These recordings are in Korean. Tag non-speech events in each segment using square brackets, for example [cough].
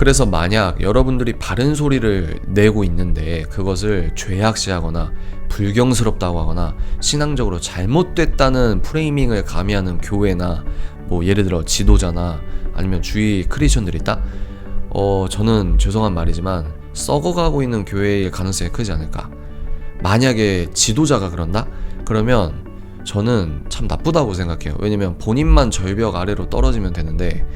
그래서 만약 여러분들이 바른 소리를 내고 있는데 그것을 죄악시하거나 불경스럽다고 하거나 신앙적으로 잘못됐다는 프레이밍을 가미하는 교회나 뭐 예를 들어 지도자나 아니면 주위 크리스천들이 있다? 어, 저는 죄송한 말이지만 썩어가고 있는 교회일 가능성이 크지 않을까. 만약에 지도자가 그런다? 그러면 저는 참 나쁘다고 생각해요. 왜냐면 본인만 절벽 아래로 떨어지면 되는데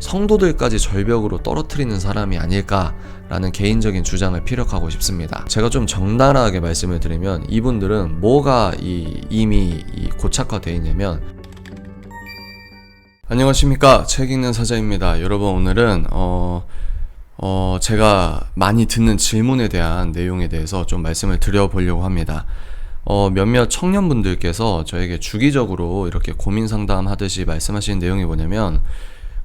성도들까지 절벽으로 떨어뜨리는 사람이 아닐까라는 개인적인 주장을 피력하고 싶습니다. 제가 좀 적나라하게 말씀을 드리면 이분들은 뭐가 이, 이미 이 고착화되어 있냐면 안녕하십니까 책 읽는 사자입니다. 여러분 오늘은 어, 어, 제가 많이 듣는 질문에 대한 내용에 대해서 좀 말씀을 드려보려고 합니다. 어, 몇몇 청년분들께서 저에게 주기적으로 이렇게 고민 상담하듯이 말씀하시는 내용이 뭐냐면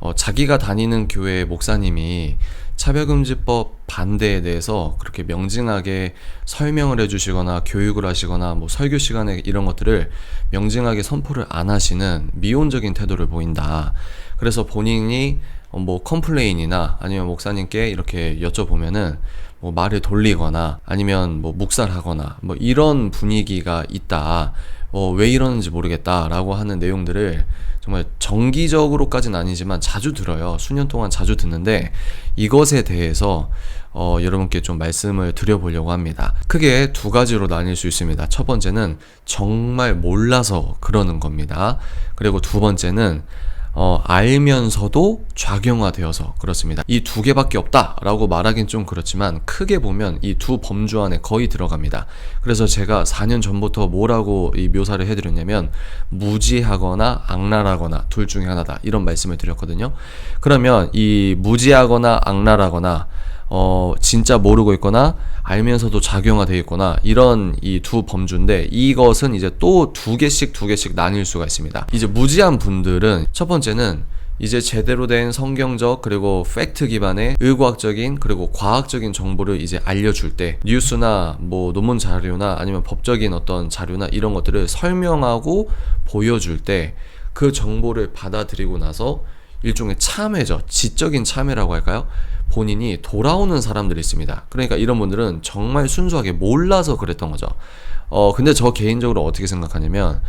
어, 자기가 다니는 교회 목사님이 차별금지법 반대에 대해서 그렇게 명징하게 설명을 해주시거나 교육을 하시거나 뭐 설교 시간에 이런 것들을 명징하게 선포를 안 하시는 미온적인 태도를 보인다. 그래서 본인이 어, 뭐 컴플레인이나 아니면 목사님께 이렇게 여쭤보면은 뭐 말을 돌리거나 아니면 뭐 묵살하거나 뭐 이런 분위기가 있다. 어, 왜 이러는지 모르겠다라고 하는 내용들을 정말 정기적으로까지는 아니지만 자주 들어요. 수년 동안 자주 듣는데 이것에 대해서 어, 여러분께 좀 말씀을 드려보려고 합니다. 크게 두 가지로 나뉠 수 있습니다. 첫 번째는 정말 몰라서 그러는 겁니다. 그리고 두 번째는 어, 알면서도 좌경화되어서 그렇습니다. 이 두 개밖에 없다라고 말하긴 좀 그렇지만 크게 보면 이 두 범주 안에 거의 들어갑니다. 그래서 제가 4년 전부터 뭐라고 이 묘사를 해드렸냐면 무지하거나 악랄하거나 둘 중에 하나다 이런 말씀을 드렸거든요. 그러면 이 무지하거나 악랄하거나 어, 진짜 모르고 있거나 알면서도 작용화되어 있거나 이런 이 두 범주인데 이것은 이제 또 두 개씩 두 개씩 나뉠 수가 있습니다. 이제 무지한 분들은 첫 번째는 이제 제대로 된 성경적 그리고 팩트 기반의 의과학적인 그리고 과학적인 정보를 이제 알려줄 때 뉴스나 뭐 논문 자료나 아니면 법적인 어떤 자료나 이런 것들을 설명하고 보여줄 때 그 정보를 받아들이고 나서 일종의 참회죠. 지적인 참회라고 할까요? 본인이 돌아오는 사람들이 있습니다. 그러니까 이런 분들은 정말 순수하게 몰라서 그랬던 거죠. 어, 근데 저 개인적으로 어떻게 생각하냐면,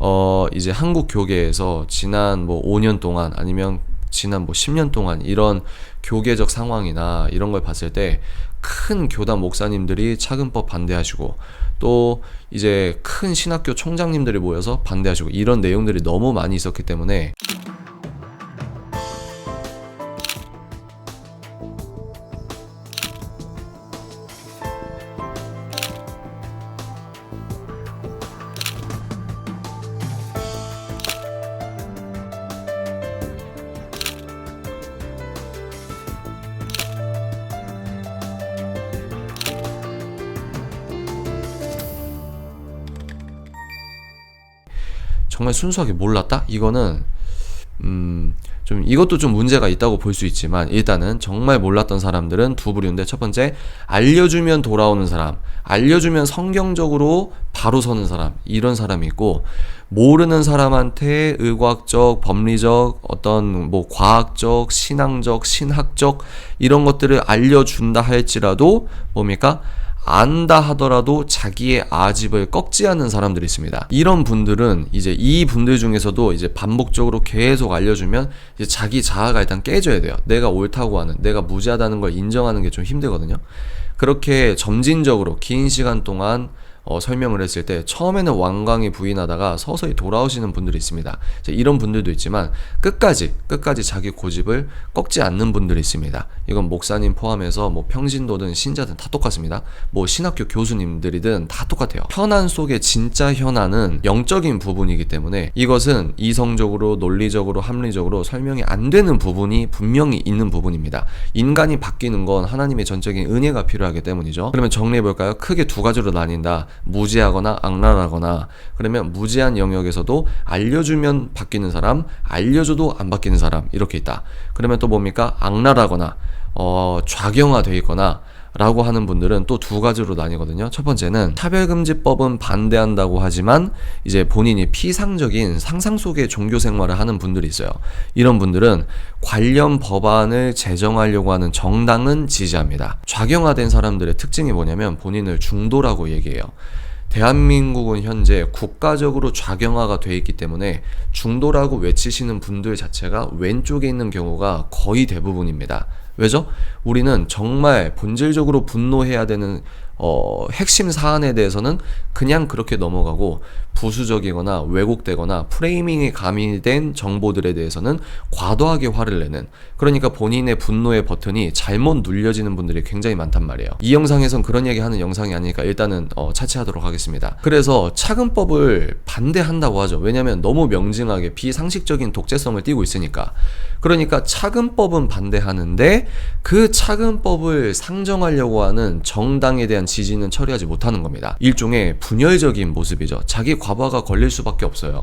어, 이제 한국 교계에서 지난 뭐 5년 동안 아니면 지난 뭐 10년 동안 이런 교계적 상황이나 이런 걸 봤을 때 큰 교단 목사님들이 차근법 반대하시고 또 이제 큰 신학교 총장님들이 모여서 반대하시고 이런 내용들이 너무 많이 있었기 때문에 정말 순수하게 몰랐다? 이거는 음, 좀 이것도 좀 문제가 있다고 볼 수 있지만 일단은 정말 몰랐던 사람들은 두 부류인데 첫 번째 알려주면 돌아오는 사람, 알려주면 성경적으로 바로 서는 사람 이런 사람이 있고 모르는 사람한테 의과학적, 법리적, 어떤 뭐 과학적, 신앙적, 신학적 이런 것들을 알려준다 할지라도 뭡니까? 안다 하더라도 자기의 아집을 꺾지 않는 사람들이 있습니다. 이런 분들은 이제 이 분들 중에서도 이제 반복적으로 계속 알려주면 이제 자기 자아가 일단 깨져야 돼요. 내가 옳다고 하는, 내가 무지하다는 걸 인정하는 게 좀 힘들거든요. 그렇게 점진적으로 긴 시간 동안 어, 설명을 했을 때 처음에는 완강히 부인하다가 서서히 돌아오시는 분들이 있습니다. 이런 분들도 있지만 끝까지 끝까지 자기 고집을 꺾지 않는 분들이 있습니다. 이건 목사님 포함해서 뭐 평신도든 신자든 다 똑같습니다. 뭐 신학교 교수님들이든 다 똑같아요. 현안 속의 진짜 현안은 영적인 부분이기 때문에 이것은 이성적으로 논리적으로 합리적으로 설명이 안 되는 부분이 분명히 있는 부분입니다. 인간이 바뀌는 건 하나님의 전적인 은혜가 필요하기 때문이죠. 그러면 정리해 볼까요? 크게 두 가지로 나뉜다. 무지하거나 악랄하거나 그러면 무지한 영역에서도 알려주면 바뀌는 사람, 알려줘도 안 바뀌는 사람 이렇게 있다. 그러면 또 뭡니까? 악랄하거나 어, 좌경화되어 있거나 라고 하는 분들은 또 두 가지로 나뉘거든요. 첫 번째는 차별금지법은 반대한다고 하지만 이제 본인이 피상적인 상상 속의 종교 생활을 하는 분들이 있어요. 이런 분들은 관련 법안을 제정하려고 하는 정당은 지지합니다. 좌경화된 사람들의 특징이 뭐냐면 본인을 중도라고 얘기해요. 대한민국은 현재 국가적으로 좌경화가 돼 있기 때문에 중도라고 외치시는 분들 자체가 왼쪽에 있는 경우가 거의 대부분입니다. 왜죠? 우리는 정말 본질적으로 분노해야 되는 어, 핵심 사안에 대해서는 그냥 그렇게 넘어가고 부수적이거나 왜곡되거나 프레이밍이 가미된 정보들에 대해서는 과도하게 화를 내는 그러니까 본인의 분노의 버튼이 잘못 눌려지는 분들이 굉장히 많단 말이에요. 이 영상에선 그런 얘기 하는 영상이 아니니까 일단은 어, 차치하도록 하겠습니다. 그래서 차근법을 반대한다고 하죠. 왜냐면 너무 명징하게 비상식적인 독재성을 띠고 있으니까. 그러니까 차근법은 반대하는데 그 차근법을 상정하려고 하는 정당에 대한 지지는 처리하지 못하는 겁니다. 일종의 분열적인 모습이죠. 자기 과부하가 걸릴 수밖에 없어요.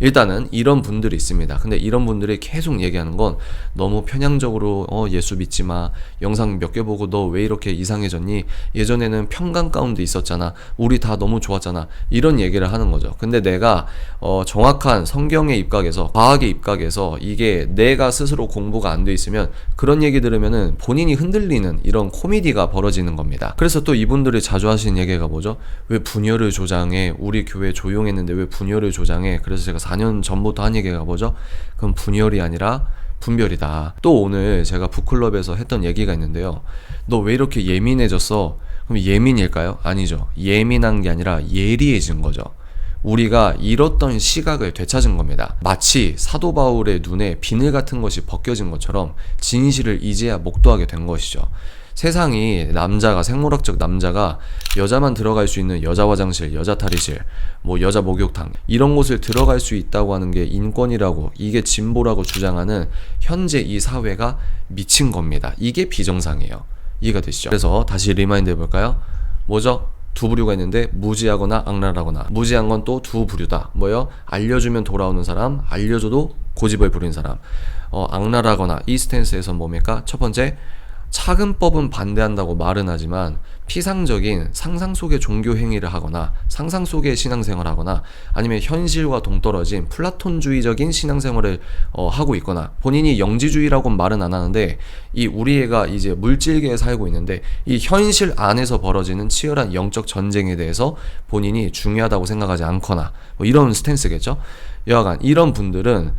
일단은 이런 분들이 있습니다. 근데 이런 분들이 계속 얘기하는 건 너무 편향적으로 어 예수 믿지 마. 영상 몇 개 보고 너 왜 이렇게 이상해졌니? 예전에는 평강 가운데 있었잖아. 우리 다 너무 좋았잖아. 이런 얘기를 하는 거죠. 근데 내가 어 정확한 성경의 입각에서 과학의 입각에서 이게 내가 스스로 공부가 안 돼 있으면 그런 얘기 들으면은 본인이 흔들리는 이런 코미디가 벌어지는 겁니다. 그래서 또 이분들이 자주 하시는 얘기가 뭐죠? 왜 분열을 조장해? 우리 교회 조용했는데 왜 분열을 조장해? 그래서 제가 4년 전부터 한 얘기가 뭐죠? 그럼 분열이 아니라 분별이다. 또 오늘 제가 북클럽에서 했던 얘기가 있는데요. 너 왜 이렇게 예민해졌어? 그럼 예민일까요? 아니죠. 예민한 게 아니라 예리해진 거죠. 우리가 잃었던 시각을 되찾은 겁니다. 마치 사도 바울의 눈에 비늘 같은 것이 벗겨진 것처럼 진실을 이제야 목도하게 된 것이죠. 세상이 남자가 생물학적 남자가 여자만 들어갈 수 있는 여자 화장실, 여자 탈의실, 뭐 여자 목욕탕 이런 곳을 들어갈 수 있다고 하는 게 인권이라고 이게 진보라고 주장하는 현재 이 사회가 미친 겁니다. 이게 비정상이에요. 이해가 되시죠? 그래서 다시 리마인드 해볼까요? 뭐죠? 두 부류가 있는데 무지하거나 악랄하거나 무지한 건 또 두 부류다. 뭐요? 알려주면 돌아오는 사람, 알려줘도 고집을 부리는 사람. 어, 악랄하거나 이 스탠스에서 뭡니까? 첫 번째 차근법은 반대한다고 말은 하지만 피상적인 상상 속의 종교 행위를 하거나 상상 속의 신앙생활을 하거나 아니면 현실과 동떨어진 플라톤주의적인 신앙생활을 어, 하고 있거나 본인이 영지주의라고 말은 안 하는데 이 우리 애가 이제 물질계에 살고 있는데 이 현실 안에서 벌어지는 치열한 영적 전쟁에 대해서 본인이 중요하다고 생각하지 않거나 뭐 이런 스탠스겠죠. 여하간 이런 분들은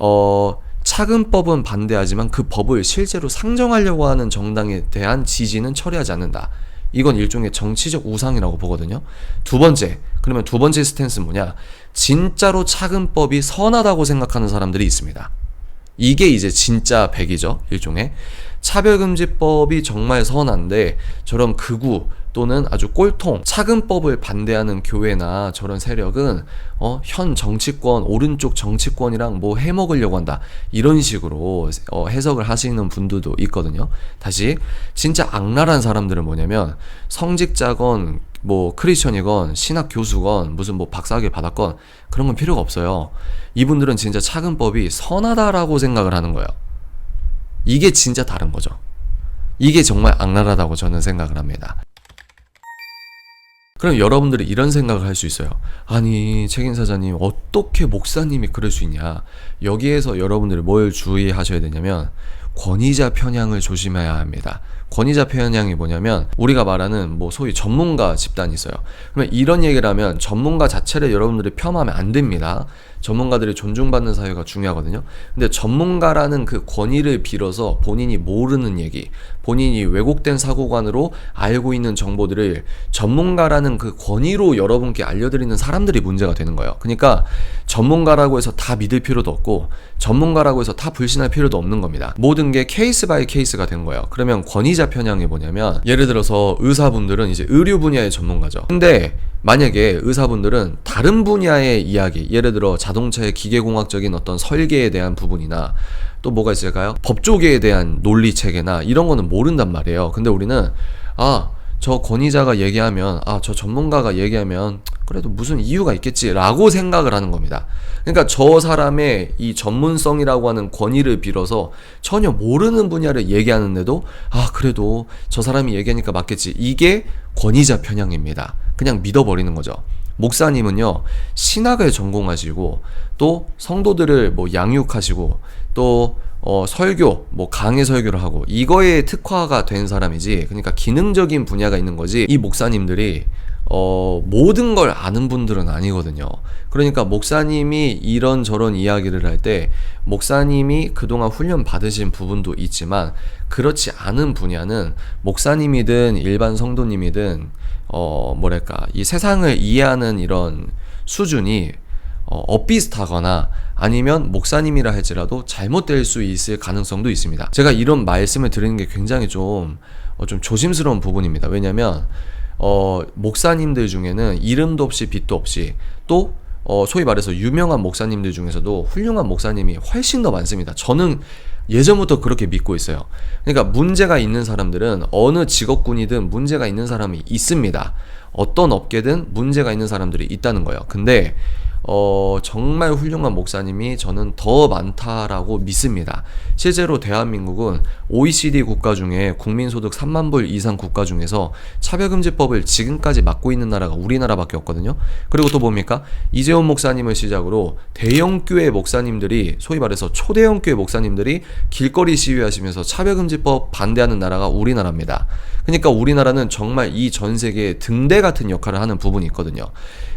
어 차근법은 반대하지만 그 법을 실제로 상정하려고 하는 정당에 대한 지지는 처리하지 않는다. 이건 일종의 정치적 우상이라고 보거든요. 두 번째, 그러면 두 번째 스탠스는 뭐냐? 진짜로 차근법이 선하다고 생각하는 사람들이 있습니다. 이게 이제 진짜 백이죠. 일종의. 차별금지법이 정말 선한데 저런 극우 또는 아주 꼴통 차근법을 반대하는 교회나 저런 세력은 어, 현 정치권 오른쪽 정치권이랑 뭐 해먹으려고 한다 이런 식으로 어, 해석을 하시는 분들도 있거든요. 다시 진짜 악랄한 사람들은 뭐냐면 성직자건 뭐 크리스천이건 신학 교수건 무슨 뭐 박사학위 받았건 그런 건 필요가 없어요. 이분들은 진짜 차근법이 선하다라고 생각을 하는 거예요. 이게 진짜 다른 거죠. 이게 정말 악랄하다고 저는 생각을 합니다. 그럼 여러분들이 이런 생각을 할 수 있어요. 아니, 책임사자님, 어떻게 목사님이 그럴 수 있냐? 여기에서 여러분들이 뭘 주의하셔야 되냐면, 권위자 편향을 조심해야 합니다. 권위자 편향이 뭐냐면 우리가 말하는 뭐 소위 전문가 집단이 있어요. 그러면 이런 얘기를 하면 전문가 자체를 여러분들이 폄하하면 안 됩니다. 전문가들이 존중받는 사회가 중요하거든요. 근데 전문가라는 그 권위를 빌어서 본인이 모르는 얘기, 본인이 왜곡된 사고관으로 알고 있는 정보들을 전문가라는 그 권위로 여러분께 알려드리는 사람들이 문제가 되는 거예요. 그러니까 전문가라고 해서 다 믿을 필요도 없고 전문가라고 해서 다 불신할 필요도 없는 겁니다. 모든 게 케이스 바이 케이스가 된 거예요. 그러면 권위 자 편향이 뭐냐면 예를 들어서 의사분들은 이제 의료 분야의 전문가죠. 근데 만약에 의사분들은 다른 분야의 이야기, 예를 들어 자동차의 기계공학적인 어떤 설계에 대한 부분이나 또 뭐가 있을까요? 법조계에 대한 논리 체계나 이런 거는 모른단 말이에요. 근데 우리는 아 저 권위자가 얘기하면 아 저 전문가가 얘기하면 그래도 무슨 이유가 있겠지라고 생각을 하는 겁니다. 그러니까 저 사람의 이 전문성이라고 하는 권위를 빌어서 전혀 모르는 분야를 얘기하는데도 아 그래도 저 사람이 얘기하니까 맞겠지 이게 권위자 편향입니다. 그냥 믿어버리는 거죠. 목사님은요 신학을 전공하시고 또 성도들을 뭐 양육하시고 또 어, 설교, 뭐 강의 설교를 하고 이거에 특화가 된 사람이지. 그러니까 기능적인 분야가 있는 거지. 이 목사님들이 어, 모든 걸 아는 분들은 아니거든요. 그러니까 목사님이 이런저런 이야기를 할 때 목사님이 그동안 훈련 받으신 부분도 있지만 그렇지 않은 분야는 목사님이든 일반 성도님이든 어, 뭐랄까, 이 세상을 이해하는 이런 수준이 어, 엇비슷하거나 아니면 목사님이라 할지라도 잘못될 수 있을 가능성도 있습니다. 제가 이런 말씀을 드리는 게 굉장히 좀, 어, 좀 조심스러운 부분입니다. 왜냐면, 어, 목사님들 중에는 이름도 없이 빛도 없이 또 어, 소위 말해서 유명한 목사님들 중에서도 훌륭한 목사님이 훨씬 더 많습니다. 저는 예전부터 그렇게 믿고 있어요. 그러니까 문제가 있는 사람들은 어느 직업군이든 문제가 있는 사람이 있습니다. 어떤 업계든 문제가 있는 사람들이 있다는 거예요. 근데 어, 정말 훌륭한 목사님이 저는 더 많다라고 믿습니다. 실제로 대한민국은 OECD 국가 중에 국민소득 3만 불 이상 국가 중에서 차별금지법을 지금까지 맡고 있는 나라가 우리나라밖에 없거든요. 그리고 또 뭡니까? 이재훈 목사님을 시작으로 대형교회 목사님들이 소위 말해서 초대형교회 목사님들이 길거리 시위하시면서 차별금지법 반대하는 나라가 우리나라입니다. 그러니까 우리나라는 정말 이 전 세계의 등대 같은 역할을 하는 부분이 있거든요.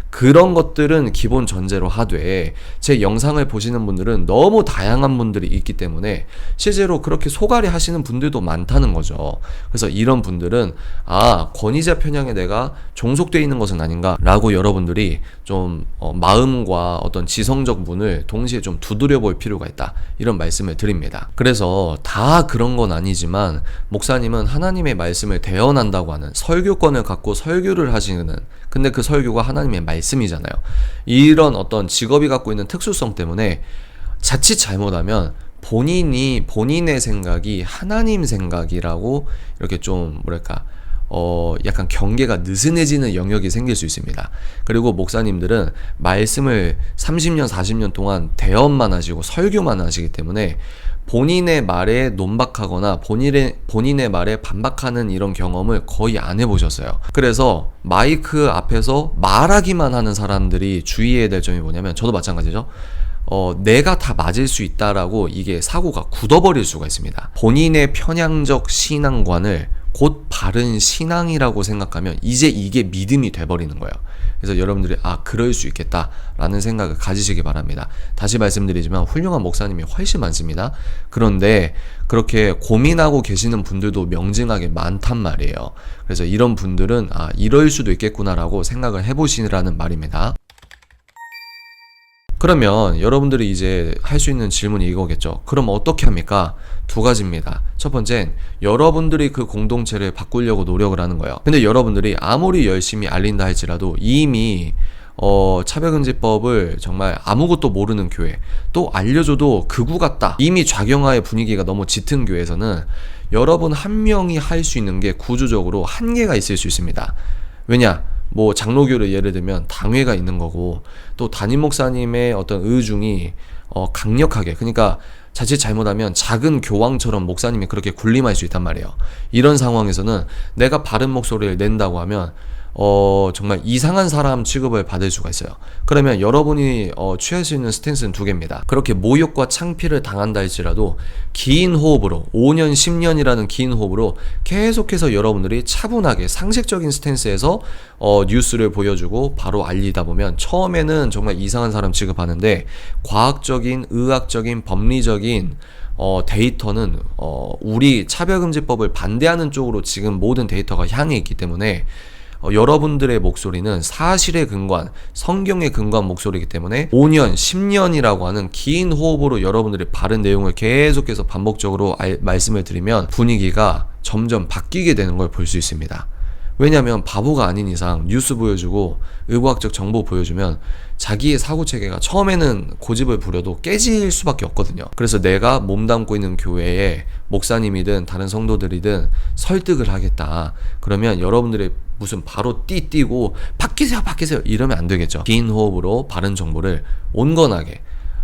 그런 것들은 기본 전제로 하되 제 영상을 보시는 분들은 너무 다양한 분들이 있기 때문에 실제로 그렇게 소갈이 하시는 분들도 많다는 거죠. 그래서 이런 분들은 아 권위자 편향에 내가 종속되어 있는 것은 아닌가라고 여러분들이 좀 어, 마음과 어떤 지성적 문을 동시에 좀 두드려 볼 필요가 있다 이런 말씀을 드립니다. 그래서 다 그런 건 아니지만 목사님은 하나님의 말씀을 대언한다고 하는 설교권을 갖고 설교를 하시는 근데 그 설교가 하나님의 말씀이잖아요. 이런 어떤 직업이 갖고 있는 특수성 때문에 자칫 잘못하면 본인이 본인의 생각이 하나님 생각이라고 이렇게 좀 뭐랄까 어, 약간 경계가 느슨해지는 영역이 생길 수 있습니다. 그리고 목사님들은 말씀을 30년, 40년 동안 대언만 하시고 설교만 하시기 때문에 본인의 말에 논박하거나 본인의, 본인의 말에 반박하는 이런 경험을 거의 안 해보셨어요. 그래서 마이크 앞에서 말하기만 하는 사람들이 주의해야 될 점이 뭐냐면 저도 마찬가지죠. 어, 내가 다 맞을 수 있다라고 이게 사고가 굳어버릴 수가 있습니다. 본인의 편향적 신앙관을 곧 바른 신앙이라고 생각하면 이제 이게 믿음이 돼버리는 거예요. 그래서 여러분들이 아 그럴 수 있겠다라는 생각을 가지시기 바랍니다. 다시 말씀드리지만 훌륭한 목사님이 훨씬 많습니다. 그런데 그렇게 고민하고 계시는 분들도 명징하게 많단 말이에요. 그래서 이런 분들은 아 이럴 수도 있겠구나라고 생각을 해보시라는 말입니다. 그러면 여러분들이 이제 할 수 있는 질문이 이거겠죠. 그럼 어떻게 합니까? 두 가지입니다. 첫 번째는 여러분들이 그 공동체를 바꾸려고 노력을 하는 거예요. 근데 여러분들이 아무리 열심히 알린다 할지라도 이미 어, 차별금지법을 정말 아무것도 모르는 교회, 또 알려줘도 극우 같다. 이미 좌경화의 분위기가 너무 짙은 교회에서는 여러분 한 명이 할 수 있는 게 구조적으로 한계가 있을 수 있습니다. 왜냐? 뭐 장로교를 예를 들면 당회가 있는 거고 또 담임 목사님의 어떤 의중이 어 강력하게 그러니까 자칫 잘못하면 작은 교황처럼 목사님이 그렇게 군림할 수 있단 말이에요. 이런 상황에서는 내가 바른 목소리를 낸다고 하면 어, 정말 이상한 사람 취급을 받을 수가 있어요. 그러면 여러분이 어, 취할 수 있는 스탠스는 두 개입니다. 그렇게 모욕과 창피를 당한다 할지라도 긴 호흡으로 5년, 10년이라는 긴 호흡으로 계속해서 여러분들이 차분하게 상식적인 스탠스에서 어, 뉴스를 보여주고 바로 알리다 보면 처음에는 정말 이상한 사람 취급하는데 과학적인, 의학적인, 법리적인 어, 데이터는 어, 우리 차별금지법을 반대하는 쪽으로 지금 모든 데이터가 향해 있기 때문에 어, 여러분들의 목소리는 사실에 근거한 성경에 근거한 목소리이기 때문에 5년, 10년이라고 하는 긴 호흡으로 여러분들의 바른 내용을 계속해서 반복적으로 알, 말씀을 드리면 분위기가 점점 바뀌게 되는 걸 볼 수 있습니다. 왜냐하면 바보가 아닌 이상 뉴스 보여주고 의학적 정보 보여주면 자기의 사고 체계가 처음에는 고집을 부려도 깨질 수밖에 없거든요. 그래서 내가 몸담고 있는 교회에 목사님이든 다른 성도들이든 설득을 하겠다. 그러면 여러분들의 무슨 바로 띠 띠고 바뀌세요 바뀌세요 이러면 안 되겠죠. 긴 호흡으로 바른 정보를 온건하게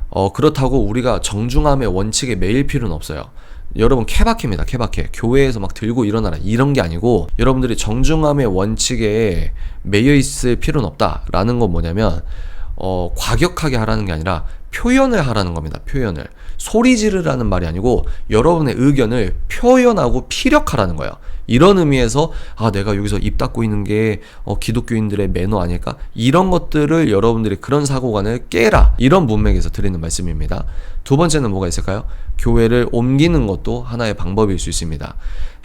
어 그렇다고 우리가 정중함의 원칙에 매일 필요는 없어요. 여러분 케바케입니다. 케바케. 교회에서 막 들고 일어나라 이런 게 아니고 여러분들이 정중함의 원칙에 매여 있을 필요는 없다라는 건 뭐냐면 어 과격하게 하라는 게 아니라 표현을 하라는 겁니다. 표현을 소리 지르라는 말이 아니고 여러분의 의견을 표현하고 피력하라는 거예요. 이런 의미에서 아 내가 여기서 입 닫고 있는 게 어, 기독교인들의 매너 아닐까 이런 것들을 여러분들이 그런 사고관을 깨라 이런 문맥에서 드리는 말씀입니다. 두 번째는 뭐가 있을까요? 교회를 옮기는 것도 하나의 방법일 수 있습니다.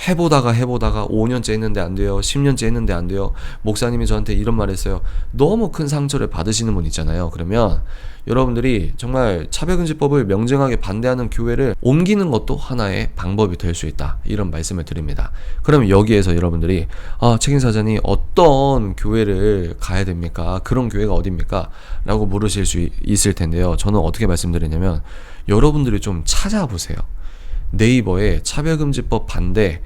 해보다가 해보다가 5년째 했는데 안 돼요. 10년째 했는데 안 돼요. 목사님이 저한테 이런 말 했어요. 너무 큰 상처를 받으시는 분 있잖아요. 그러면 여러분들이 정말 차별금지법을 명정하게 반대하는 교회를 옮기는 것도 하나의 방법이 될 수 있다. 이런 말씀을 드립니다. 그럼 여기에서 여러분들이 아, 책임사장이 어떤 교회를 가야 됩니까? 그런 교회가 어딥니까? 라고 물으실 수 있- 있을 텐데요. 저는 어떻게 말씀드리냐면 여러분들이 좀 찾아보세요. 네이버에 차별금지법 반대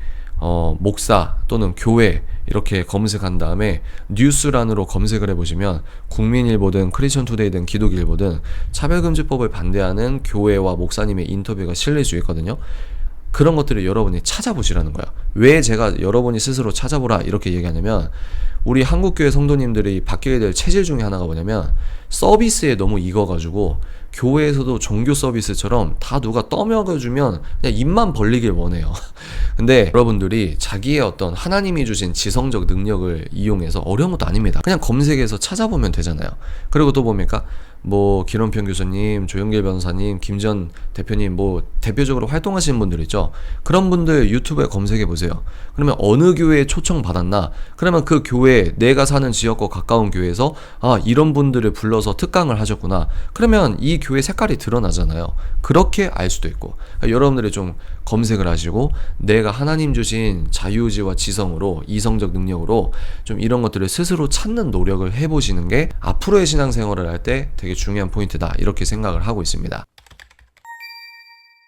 어, 목사 또는 교회 이렇게 검색한 다음에 뉴스란으로 검색을 해보시면 국민일보든 크리스천 투데이든 기독일보든 차별금지법을 반대하는 교회와 목사님의 인터뷰가 실릴 수 있거든요. 그런 것들을 여러분이 찾아보시라는 거예요. 왜 제가 여러분이 스스로 찾아보라 이렇게 얘기하냐면 우리 한국교회 성도님들이 바뀌어야 될 체질 중에 하나가 뭐냐면 서비스에 너무 익어가지고 교회에서도 종교 서비스처럼 다 누가 떠먹여주면 그냥 입만 벌리길 원해요. [laughs] 근데 여러분들이 자기의 어떤 하나님이 주신 지성적 능력을 이용해서 어려운 것도 아닙니다. 그냥 검색해서 찾아보면 되잖아요. 그리고 또 뭡니까? 뭐 기론평 교수님, 조영길 변호사님, 김전 대표님 뭐 대표적으로 활동하시는 분들 있죠. 그런 분들 유튜브에 검색해 보세요. 그러면 어느 교회에 초청 받았나? 그러면 그 교회 내가 사는 지역과 가까운 교회에서 아 이런 분들을 불러서 특강을 하셨구나. 그러면 이 교회 색깔이 드러나잖아요. 그렇게 알 수도 있고 그러니까 여러분들이 좀 검색을 하시고 내가 하나님 주신 자유의지와 지성으로 이성적 능력으로 좀 이런 것들을 스스로 찾는 노력을 해보시는 게 앞으로의 신앙생활을 할 때 되게 중요한 포인트다 이렇게 생각을 하고 있습니다.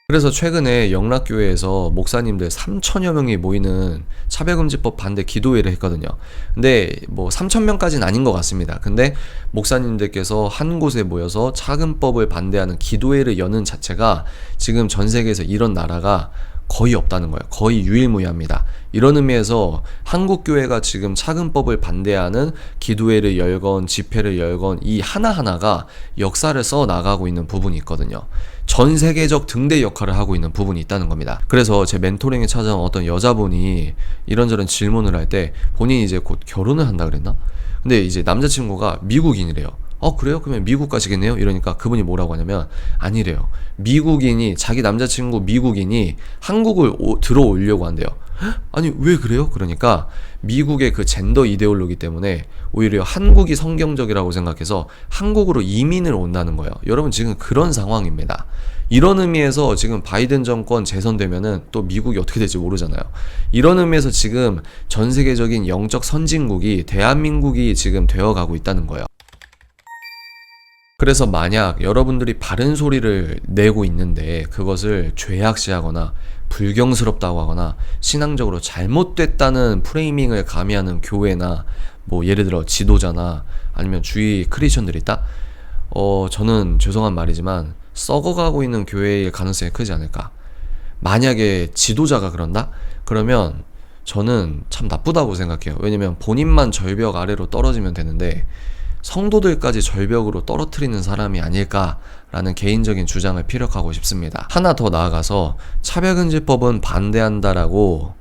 그래서 최근에 영락교회에서 목사님들 3천여 명이 모이는 차별금지법 반대 기도회를 했거든요. 근데 뭐 3천 명까지는 아닌 것 같습니다. 근데 목사님들께서 한 곳에 모여서 차금법을 반대하는 기도회를 여는 자체가 지금 전 세계에서 이런 나라가 거의 없다는 거예요. 거의 유일무이합니다. 이런 의미에서 한국 교회가 지금 차금법을 반대하는 기도회를 열건 집회를 열건 이 하나하나가 역사를 써 나가고 있는 부분이 있거든요. 전 세계적 등대 역할을 하고 있는 부분이 있다는 겁니다. 그래서 제 멘토링에 찾아온 어떤 여자분이 이런저런 질문을 할 때 본인이 이제 곧 결혼을 한다 그랬나? 근데 이제 남자친구가 미국인이래요. 어 그래요? 그러면 미국 가시겠네요? 이러니까 그분이 뭐라고 하냐면 아니래요. 미국인이 자기 남자친구 미국인이 한국을 오- 들어오려고 한대요. 헉? [gasps] 아니 왜 그래요? 그러니까 미국의 그 젠더 이데올로기 때문에 오히려 한국이 성경적이라고 생각해서 한국으로 이민을 온다는 거예요. 여러분 지금 그런 상황입니다. 이런 의미에서 지금 바이든 정권 재선되면은 또 미국이 어떻게 될지 모르잖아요. 이런 의미에서 지금 전 세계적인 영적 선진국이 대한민국이 지금 되어가고 있다는 거예요. 그래서 만약 여러분들이 바른 소리를 내고 있는데 그것을 죄악시하거나 불경스럽다고 하거나 신앙적으로 잘못됐다는 프레이밍을 가미하는 교회나 뭐 예를 들어 지도자나 아니면 주위 크리스천들이 있다? 어, 저는 죄송한 말이지만 썩어가고 있는 교회의 가능성이 크지 않을까. 만약에 지도자가 그런다? 그러면 저는 참 나쁘다고 생각해요. 왜냐면 본인만 절벽 아래로 떨어지면 되는데 성도들까지 절벽으로 떨어뜨리는 사람이 아닐까라는 개인적인 주장을 피력하고 싶습니다. 하나 더 나아가서 차별금지법은 반대한다라고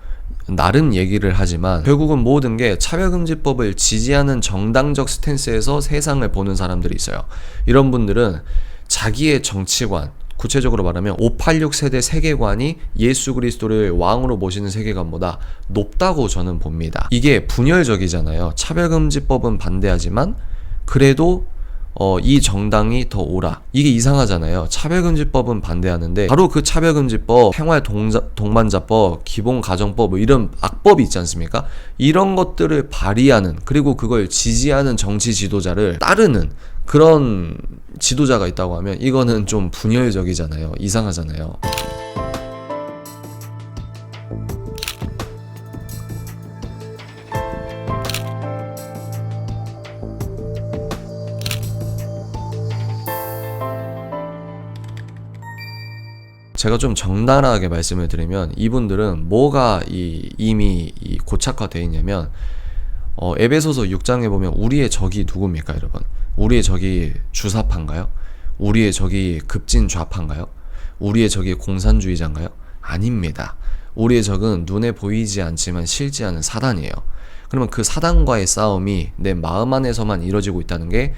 나름 얘기를 하지만 결국은 모든 게 차별금지법을 지지하는 정당적 스탠스에서 세상을 보는 사람들이 있어요. 이런 분들은 자기의 정치관, 구체적으로 말하면 586 세대 세계관이 예수 그리스도를 왕으로 모시는 세계관보다 높다고 저는 봅니다. 이게 분열적이잖아요. 차별금지법은 반대하지만 그래도 어, 이 정당이 더 옳아. 이게 이상하잖아요. 차별금지법은 반대하는데 바로 그 차별금지법, 생활 동반자법, 기본가정법 뭐 이런 악법이 있지 않습니까? 이런 것들을 발의하는 그리고 그걸 지지하는 정치 지도자를 따르는 그런 지도자가 있다고 하면 이거는 좀 분열적이잖아요. 이상하잖아요. 제가 좀 적나라하게 말씀을 드리면 이분들은 뭐가 이 이미 이 고착화되어 있냐면 어, 에베소서 6장에 보면 우리의 적이 누굽니까, 여러분? 우리의 적이 주사파인가요? 우리의 적이 급진 좌파인가요? 우리의 적이 공산주의자인가요? 아닙니다. 우리의 적은 눈에 보이지 않지만 실지하는 사단이에요. 그러면 그 사단과의 싸움이 내 마음 안에서만 이루어지고 있다는 게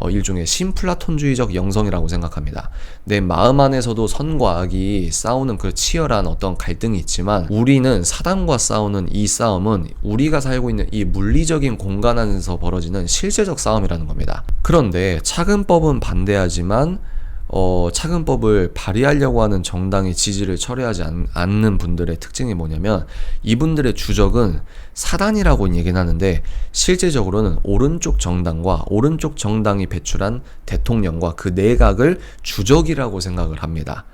어, 일종의 신플라톤주의적 영성이라고 생각합니다. 내 마음 안에서도 선과 악이 싸우는 그 치열한 어떤 갈등이 있지만 우리는 사단과 싸우는 이 싸움은 우리가 살고 있는 이 물리적인 공간 안에서 벌어지는 실제적 싸움이라는 겁니다. 그런데 차근법은 반대하지만 어, 차근법을 발의하려고 하는 정당의 지지를 철회하지 않, 않는 분들의 특징이 뭐냐면 이분들의 주적은 사단이라고 얘기는 하는데 실제적으로는 오른쪽 정당과 오른쪽 정당이 배출한 대통령과 그 내각을 주적이라고 생각을 합니다.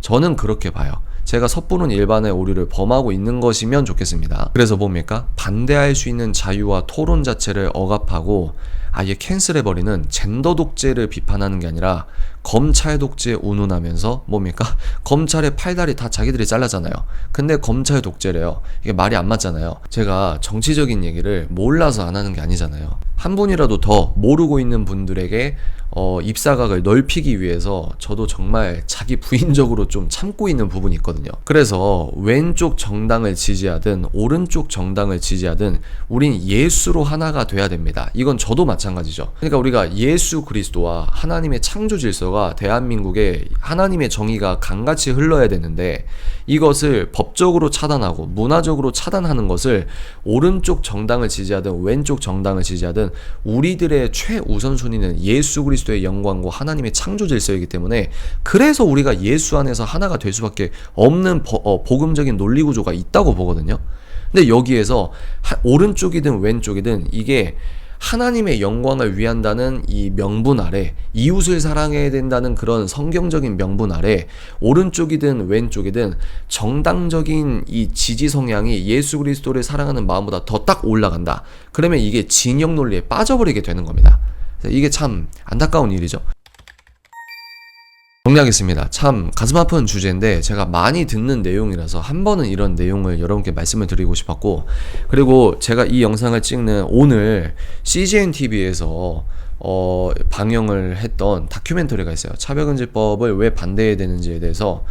저는 그렇게 봐요. 제가 섣부른 일반의 오류를 범하고 있는 것이면 좋겠습니다. 그래서 뭡니까? 반대할 수 있는 자유와 토론 자체를 억압하고 아예 캔슬해버리는 젠더 독재를 비판하는 게 아니라 검찰 독재 운운하면서 뭡니까? [laughs] 검찰의 팔다리 다 자기들이 잘라잖아요. 근데 검찰 독재래요. 이게 말이 안 맞잖아요. 제가 정치적인 얘기를 몰라서 안 하는 게 아니잖아요. 한 분이라도 더 모르고 있는 분들에게 어, 입사각을 넓히기 위해서 저도 정말 자기 부인적으로 좀 참고 있는 부분이 있거든요. 그래서 왼쪽 정당을 지지하든 오른쪽 정당을 지지하든 우린 예수로 하나가 돼야 됩니다. 이건 저도 마찬가지죠. 그러니까 우리가 예수 그리스도와 하나님의 창조 질서 가 대한민국에 하나님의 정의가 강같이 흘러야 되는데 이것을 법적으로 차단하고 문화적으로 차단하는 것을 오른쪽 정당을 지지하든 왼쪽 정당을 지지하든 우리들의 최우선 순위는 예수 그리스도의 영광과 하나님의 창조 질서이기 때문에 그래서 우리가 예수 안에서 하나가 될 수밖에 없는 버, 어, 복음적인 논리 구조가 있다고 보거든요. 근데 여기에서 하, 오른쪽이든 왼쪽이든 이게 하나님의 영광을 위한다는 이 명분 아래 이웃을 사랑해야 된다는 그런 성경적인 명분 아래 오른쪽이든 왼쪽이든 정당적인 이 지지 성향이 예수 그리스도를 사랑하는 마음보다 더 딱 올라간다. 그러면 이게 진영 논리에 빠져버리게 되는 겁니다. 이게 참 안타까운 일이죠. 정리하겠습니다. 참 가슴 아픈 주제인데 제가 많이 듣는 내용이라서 한 번은 이런 내용을 여러분께 말씀을 드리고 싶었고 그리고 제가 이 영상을 찍는 오늘 CGN TV에서 어, 방영을 했던 다큐멘터리가 있어요. 차별금지법을 왜 반대해야 되는지에 대해서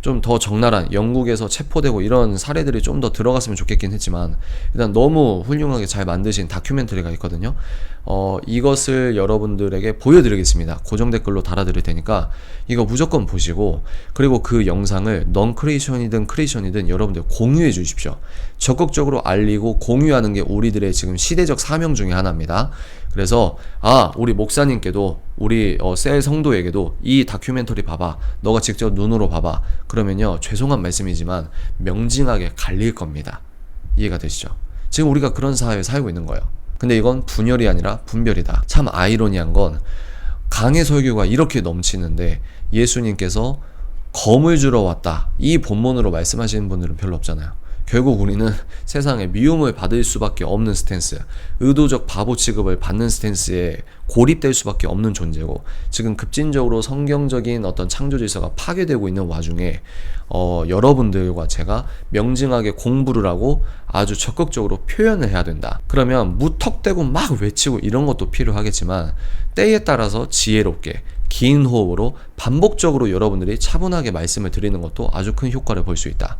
좀 더 적나라한 영국에서 체포되고 이런 사례들이 좀 더 들어갔으면 좋겠긴 했지만 일단 너무 훌륭하게 잘 만드신 다큐멘터리가 있거든요. 어, 이것을 여러분들에게 보여드리겠습니다. 고정 댓글로 달아드릴 테니까 이거 무조건 보시고 그리고 그 영상을 넌 크리에이션이든 크리에이션이든 여러분들 공유해 주십시오. 적극적으로 알리고 공유하는 게 우리들의 지금 시대적 사명 중에 하나입니다. 그래서 아 우리 목사님께도 우리 어, 셀 성도에게도 이 다큐멘터리 봐봐 너가 직접 눈으로 봐봐 그러면요 죄송한 말씀이지만 명징하게 갈릴 겁니다 이해가 되시죠 지금 우리가 그런 사회에 살고 있는 거예요 근데 이건 분열이 아니라 분별이다. 참 아이러니한 건 강의 설교가 이렇게 넘치는데 예수님께서 검을 주러 왔다. 이 본문으로 말씀하시는 분들은 별로 없잖아요 결국 우리는 세상에 미움을 받을 수밖에 없는 스탠스, 의도적 바보 취급을 받는 스탠스에 고립될 수밖에 없는 존재고, 지금 급진적으로 성경적인 어떤 창조 질서가 파괴되고 있는 와중에, 어, 여러분들과 제가 명징하게 공부를 하고 아주 적극적으로 표현을 해야 된다. 그러면 무턱대고 막 외치고 이런 것도 필요하겠지만, 때에 따라서 지혜롭게, 긴 호흡으로 반복적으로 여러분들이 차분하게 말씀을 드리는 것도 아주 큰 효과를 볼 수 있다.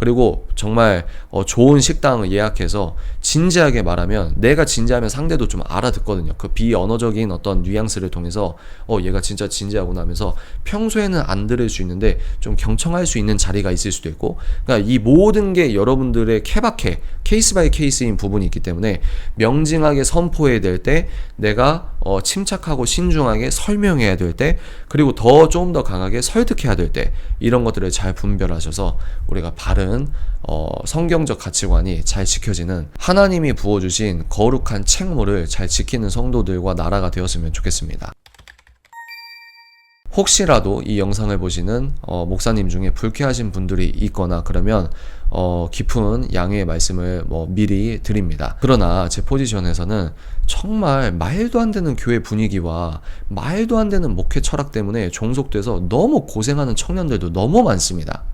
그리고 정말 어, 좋은 식당을 예약해서 진지하게 말하면 내가 진지하면 상대도 좀 알아듣거든요. 그 비언어적인 어떤 뉘앙스를 통해서 어 얘가 진짜 진지하구나 하면서 평소에는 안 들을 수 있는데 좀 경청할 수 있는 자리가 있을 수도 있고 그러니까 이 모든 게 여러분들의 케바케 케이스 바이 케이스인 부분이 있기 때문에 명징하게 선포해야 될 때 내가 어, 침착하고 신중하게 설명해야 될 때 그리고 더 좀 더 강하게 설득해야 될 때 이런 것들을 잘 분별하셔서 우리가 바른 어, 성경적 가치관이 잘 지켜지는 하나님이 부어주신 거룩한 책무를 잘 지키는 성도들과 나라가 되었으면 좋겠습니다. 혹시라도 이 영상을 보시는 어, 목사님 중에 불쾌하신 분들이 있거나 그러면 어, 깊은 양해의 말씀을 뭐 미리 드립니다. 그러나 제 포지션에서는 정말 말도 안 되는 교회 분위기와 말도 안 되는 목회 철학 때문에 종속돼서 너무 고생하는 청년들도 너무 많습니다.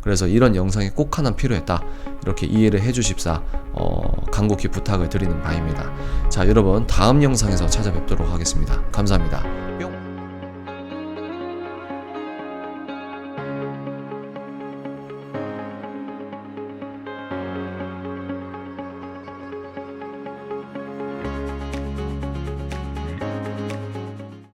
그래서 이런 영상이 꼭 하나 필요했다. 이렇게 이해를 해주십사 어, 간곡히 부탁을 드리는 바입니다. 자, 여러분 다음 영상에서 찾아뵙도록 하겠습니다. 감사합니다.